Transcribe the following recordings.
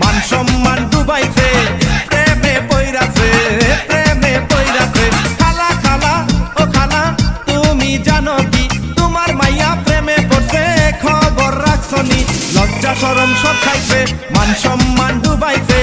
মান সম্মান ডুবাইছে, প্রেমে পইরাছে প্রেমে পইরাছে। খালা খালা, ও খালা, তুমি জানো কি? তোমার মাইয়া প্রেমে পড়ছে, খবর রাখছনি লজ্জা, শরম সব খাইছে, মান সম্মান ডুবাইছে।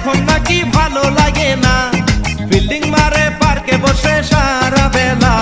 এখন নাকি ভালো লাগে না। ফিল্ডিং মারে পার্কে বসে সারা বেলা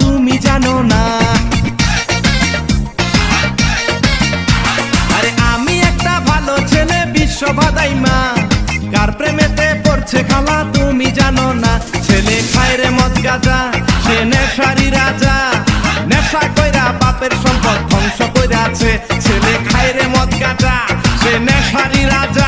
তুমি জানো না। আরে আমি একটা ভালো ছেলে মা। কার প্রেমেতে পড়ছে খালা, তুমি জানো না। ছেলে খায় রে মদ গাজা, সে নেশারি রাজা। নেশা কইরা বাপের সম্পদ ধ্বংস কইরা আছে। ছেলে খায় রে মদ গাজা, সে নেশারি রাজা।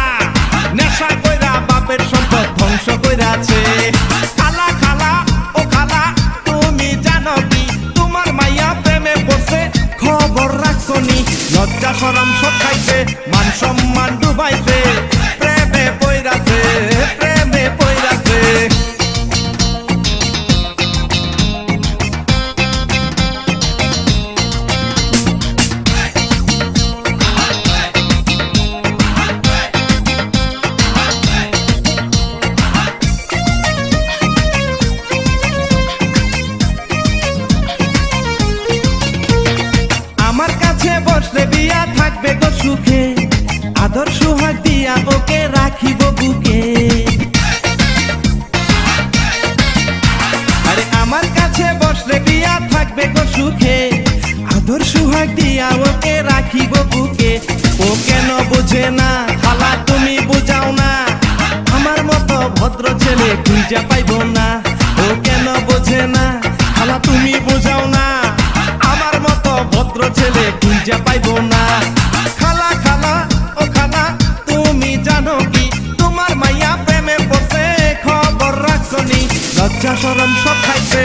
আদর সুহাগ দিয়া ওকে রাখিব বুকে। ও কেন বুঝে না? খালা, তুমি বুঝাও না। আমার মতো ভদ্র ছেলে খুঁজা পাইব না। ও কেন বোঝে না? খালা, তুমি বুঝাও না। আমার মতো ভদ্র ছেলে খুঁজা পাইব না। খালা খালা, ও তুমি তোমার মাইয়া প্রেমে শরম সব খাইছে।